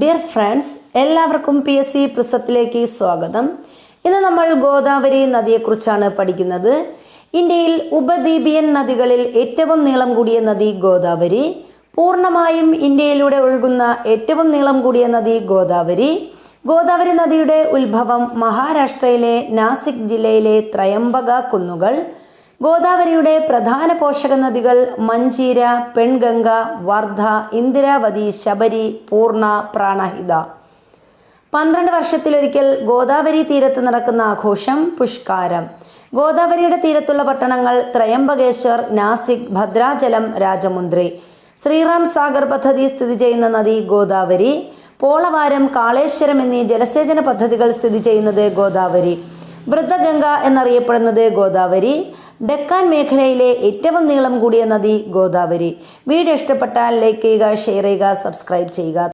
Dear friends എല്ലാവർക്കും P S C പ്രിസത്തിലേക്ക് സ്വാഗതം. ഇന്ന് നമ്മൾ ഗോദാവരി നദിയെക്കുറിച്ചാണ് പഠിക്കുന്നത്. ഇന്ത്യയിൽ ഉപദ്വീപിയൻ നദികളിൽ ഏറ്റവും നീളം കൂടിയ നദി ഗോദാവരി. പൂർണമായും ഇന്ത്യയിലൂടെ ഒഴുകുന്ന ഏറ്റവും നീളം കൂടിയ നദി ഗോദാവരി. ഗോദാവരി നദിയുടെ ഉത്ഭവം മഹാരാഷ്ട്രയിലെ നാസിക് ജില്ലയിലെ ത്രയംബക കുന്നുകൾ. ഗോദാവരിയുടെ പ്രധാന പോഷക നദികൾ മഞ്ചീര പെൺഗംഗ വർധ ഇന്ദിരാവതി ശബരി പൂർണ പ്രാണഹിത. പന്ത്രണ്ട് വർഷത്തിലൊരിക്കൽ ഗോദാവരി തീരത്ത് നടക്കുന്ന ആഘോഷം പുഷ്കാരം. ഗോദാവരിയുടെ തീരത്തുള്ള പട്ടണങ്ങൾ ത്രയംബകേശ്വർ നാസിക് ഭദ്രാചലം രാജമുന്ദ്രി. ശ്രീറാം സാഗർ പദ്ധതി സ്ഥിതി ചെയ്യുന്ന നദി ഗോദാവരി. പോളവാരം കാളേശ്വരം എന്നീ ജലസേചന പദ്ധതികൾ സ്ഥിതി ചെയ്യുന്നത് ഗോദാവരി. വൃദ്ധഗംഗ എന്നറിയപ്പെടുന്നത് ഗോദാവരി. ഡെക്കാൻ മേഖലയിലെ ഏറ്റവും നീളം കൂടിയ നദി ഗോദാവരി. വീഡിയോ ഇഷ്ടപ്പെട്ടാൽ ലൈക്ക് ചെയ്യുക ഷെയർ ചെയ്യുക സബ്സ്ക്രൈബ് ചെയ്യുക.